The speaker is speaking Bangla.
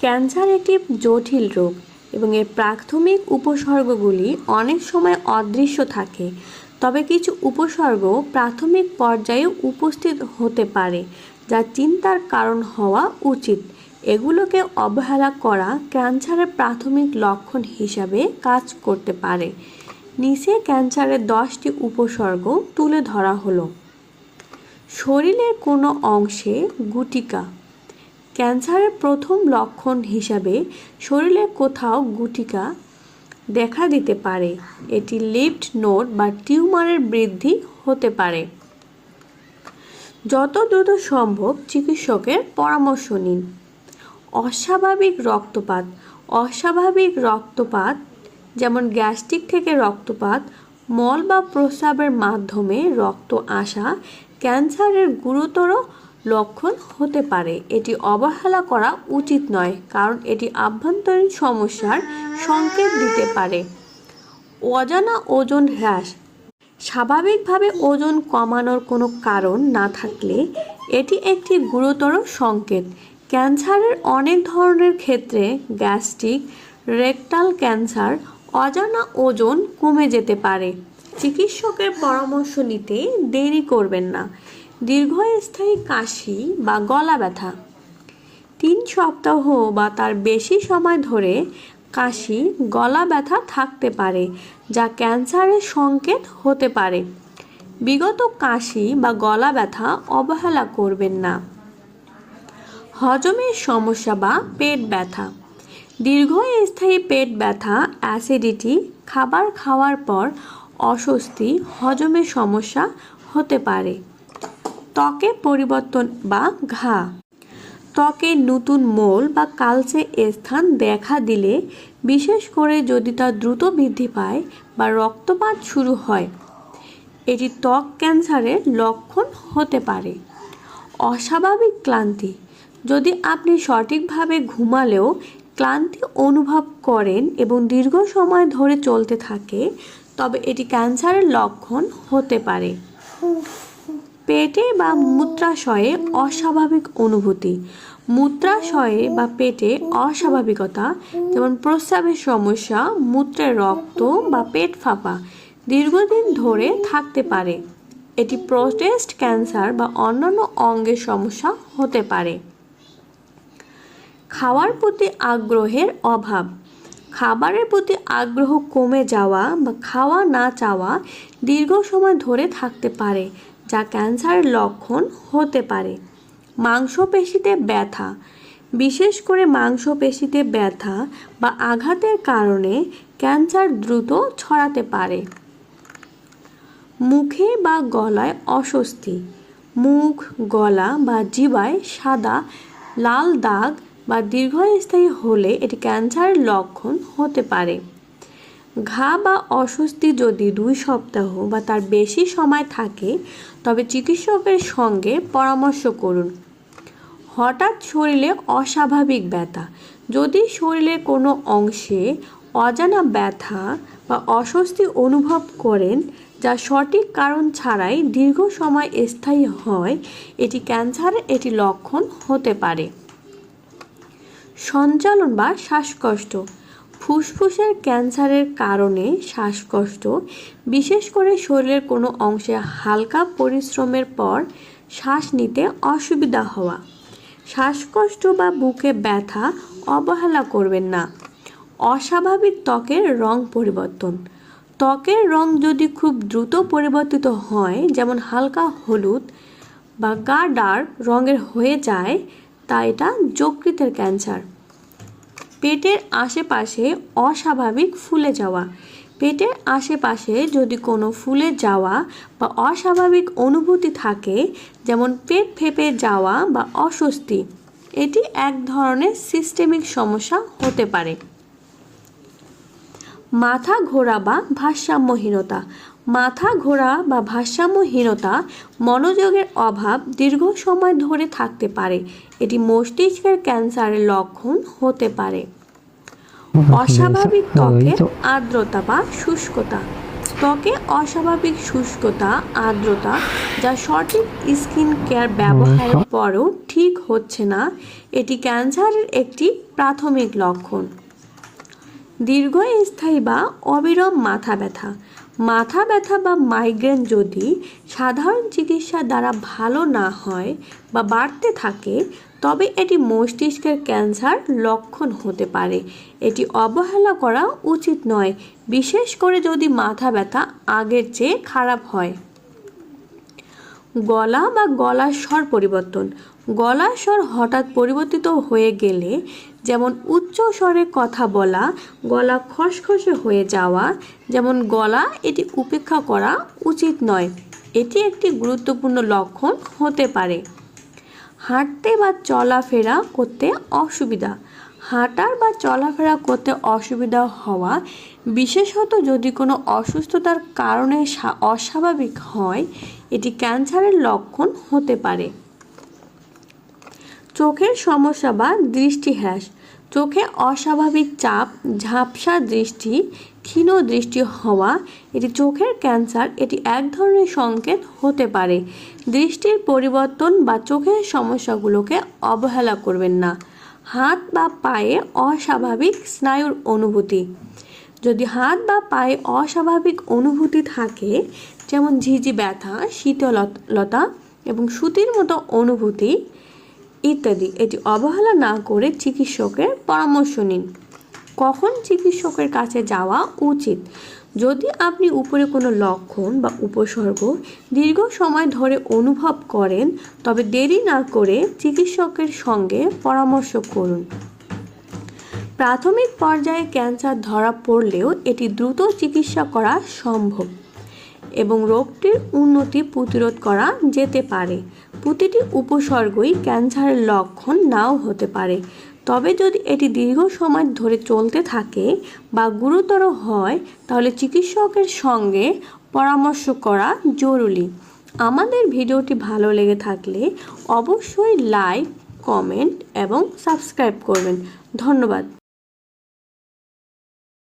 ক্যান্সার একটি জটিল রোগ এবং এর প্রাথমিক উপসর্গগুলি অনেক সময় অদৃশ্য থাকে। তবে কিছু উপসর্গ প্রাথমিক পর্যায়ে উপস্থিত হতে পারে, যা চিন্তার কারণ হওয়া উচিত। এগুলোকে অবহেলা করা ক্যান্সারের প্রাথমিক লক্ষণ হিসাবে কাজ করতে পারে। নিচে ক্যান্সারের দশটি উপসর্গ তুলে ধরা হলো। শরীরের কোনো অংশে গুটিকা ক্যান্সারের প্রথম লক্ষণ হিসাবে শরীরে কোথাও গুটিকা দেখা দিতে পারে। এটি লিফট নোড বা টিউমারের বৃদ্ধি হতে পারে। যত দ্রুত সম্ভব চিকিৎসকের পরামর্শ নিন। অস্বাভাবিক রক্তপাত অস্বাভাবিক রক্তপাত, যেমন গ্যাস্ট্রিক থেকে রক্তপাত, মল বা প্রস্রাবের মাধ্যমে রক্ত আসা, ক্যান্সারের গুরুতর লক্ষণ হতে পারে। এটি অবহেলা করা উচিত নয়, কারণ এটি আভ্যন্তরীণ সমস্যার সংকেত দিতে পারে। অজানা ওজন হ্রাস। স্বাভাবিকভাবে ওজন কমানোর কোনো কারণ না থাকলে এটি একটি গুরুতর সংকেত। ক্যান্সারের অনেক ধরনের ক্ষেত্রে গ্যাস্ট্রিক রেকটাল ক্যান্সার অজানা ওজন কমে যেতে পারে। চিকিৎসকের পরামর্শ নিতে দেরি করবেন না। দীর্ঘস্থায়ী কাশি বা গলা ব্যথা। তিন সপ্তাহ বা তার বেশি সময় ধরে কাশি, গলা ব্যথা থাকতে পারে, যা ক্যান্সারের সংকেত হতে পারে। বিগত কাশি বা গলা ব্যথা অবহেলা করবেন না। হজমের সমস্যা বা পেট ব্যথা। দীর্ঘস্থায়ী পেট ব্যথা, অ্যাসিডিটি, খাবার খাওয়ার পর অস্বস্তি, হজমের সমস্যা হতে পারে। ত্বকে পরিবর্তন বা ঘা। ত্বকে নতুন মোল বা কালচে স্থান দেখা দিলে, বিশেষ করে যদি তা দ্রুত বৃদ্ধি পায় বা রক্তপাত শুরু হয়, এটি ত্বক ক্যান্সারের লক্ষণ হতে পারে। অস্বাভাবিক ক্লান্তি। যদি আপনি সঠিকভাবে ঘুমালেও ক্লান্তি অনুভব করেন এবং দীর্ঘ সময় ধরে চলতে থাকে, তবে এটি ক্যান্সারের লক্ষণ হতে পারে। পেটে বা মূত্রাশয়ে অস্বাভাবিক অনুভূতি। মূত্রাশয়ে বা পেটে অস্বাভাবিকতা, যেমন প্রস্রাবের সমস্যা, মূত্রের রক্ত বা পেট ফাঁপা দীর্ঘদিন ধরে থাকতে পারে। এটি প্রোস্টেট ক্যান্সার বা অন্যান্য অঙ্গের সমস্যা হতে পারে। খাওয়ার প্রতি আগ্রহের অভাব। খাবারের প্রতি আগ্রহ কমে যাওয়া বা খাওয়া না চাওয়া দীর্ঘ সময় ধরে থাকতে পারে। যা ক্যান্সারের লক্ষণ হতে পারে। মাংসপেশিতে ব্যথা, বিশেষ করে মাংসপেশিতে ব্যথা বা আঘাতের কারণে ক্যান্সার দ্রুত ছড়াতে পারে। মুখে বা গলায় অস্বস্তি, মুখ, গলা বা জিবায় সাদা, লাল দাগ বা দীর্ঘস্থায়ী হলে এটি ক্যান্সারের লক্ষণ হতে পারে। ঘা বা অস্বস্তি যদি দুই সপ্তাহ বা তার বেশি সময় থাকে, তবে চিকিৎসকের সঙ্গে পরামর্শ করুন। হঠাৎ শরীরে অস্বাভাবিক ব্যথা। যদি শরীরের কোনো অংশে অজানা ব্যথা বা অস্বস্তি অনুভব করেন, যা সঠিক কারণ ছাড়াই দীর্ঘ সময় স্থায়ী হয়, এটি ক্যান্সারের এটি লক্ষণ হতে পারে। সঞ্চালন বা শ্বাসকষ্ট। ফুসফুসের ক্যান্সারের কারণে শ্বাসকষ্ট, বিশেষ করে শরীরের কোনো অংশে হালকা পরিশ্রমের পর শ্বাস নিতে অসুবিধা হওয়া। শ্বাসকষ্ট বা বুকে ব্যথা অবহেলা করবেন না। অস্বাভাবিক ত্বকের রং পরিবর্তন। ত্বকের রং যদি খুব দ্রুত পরিবর্তিত হয়, যেমন হালকা হলুদ বা গা ডার্ক রঙের হয়ে যায়, তা এটা যকৃতের ক্যান্সার। পেটের আশেপাশে অস্বাভাবিক ফুলে যাওয়া। পেটের আশেপাশে যদি কোনো ফুলে যাওয়া বা অস্বাভাবিক অনুভূতি থাকে, যেমন পেট ফেপে যাওয়া বা অস্বস্তি, এটি এক ধরনের সিস্টেমিক সমস্যা হতে পারে। মাথা ঘোরা বা ভারসাম্যহীনতা। মাথা ঘোরা বা ভারসাম্যহীনতা মনোযোগের অভাব দীর্ঘ সময় ধরে থাকতে পারে। এটি মস্তিষ্কের ক্যান্সারের লক্ষণ হতে পারে। অস্বাভাবিক ত্বকের আর্দ্রতা বা শুষ্কতা। ত্বকে অস্বাভাবিক শুষ্কতা আর্দ্রতা যা সঠিক স্কিন কেয়ার ব্যবহারের পরও ঠিক হচ্ছে না এটি ক্যান্সারের একটি প্রাথমিক লক্ষণ। দীর্ঘস্থায়ী বা অবিরাম মাথা ব্যথা। মাথা ব্যথা বা মাইগ্রেন যদি সাধারণ চিকিৎসা দ্বারা ভালো না হয় বা বাড়তে থাকে, তবে এটি মস্তিষ্কের ক্যান্সার লক্ষণ হতে পারে। এটি অবহেলা করা উচিত নয়, বিশেষ করে যদি মাথা ব্যথা আগের চেয়ে খারাপ হয়। গলা বা গলার স্বর পরিবর্তন। গলার স্বর হঠাৎ পরিবর্তিত হয়ে গেলে যেমন উচ্চ স্বরে কথা বলা, গলা খসখসে হয়ে যাওয়া, যেমন গলা এটি উপেক্ষা করা উচিত নয়। এটি একটি গুরুত্বপূর্ণ লক্ষণ হতে পারে। হাঁটতে বা চলাফেরা করতে অসুবিধা। হাঁটার বা চলাফেরা করতে অসুবিধা হওয়া, বিশেষত যদি কোনো অসুস্থতার কারণে অস্বাভাবিক হয় এটি ক্যান্সারের লক্ষণ হতে পারে। চোখের সমস্যা বা দৃষ্টি হ্রাস। চোখে অস্বাভাবিক চাপ, ঝাপসা দৃষ্টি, ক্ষীণ দৃষ্টি হওয়া, এটি চোখের ক্যান্সার, এটি এক ধরনের সংকেত হতে পারে। দৃষ্টির পরিবর্তন বা চোখের সমস্যাগুলোকে অবহেলা করবেন না। হাত বা পায়ে অস্বাভাবিক স্নায়ুর অনুভূতি। যদি হাত বা পায়ে অস্বাভাবিক অনুভূতি থাকে যেমন ঝিঝি ব্যথা, শীতলতা এবং সুতির মতো অনুভূতি ইত্যাদি। এটি অবহেলা না করে চিকিৎসকের পরামর্শ নিন। কখন চিকিৎসকের কাছে যাওয়া উচিত? যদি আপনি উপরে কোনো লক্ষণ বা উপসর্গ দীর্ঘ সময় ধরে অনুভব করেন, তবে দেরি না করে চিকিৎসকের সঙ্গে পরামর্শ করুন। প্রাথমিক পর্যায়ে ক্যান্সার ধরা পড়লেও এটি দ্রুত চিকিৎসা করা সম্ভব। এবং রোগটির উন্নতি প্রতিরোধ করা যেতে পারে। প্রতিটি উপসর্গই ক্যান্সারের লক্ষণ নাও হতে পারে। তবে যদি এটি দীর্ঘ সময় ধরে চলতে থাকে বা গুরুতর হয়, তাহলে চিকিৎসকের সঙ্গে পরামর্শ করা জরুরি। আমাদের ভিডিওটি ভালো লেগে থাকলে অবশ্যই লাইক, কমেন্ট এবং সাবস্ক্রাইব করবেন। ধন্যবাদ।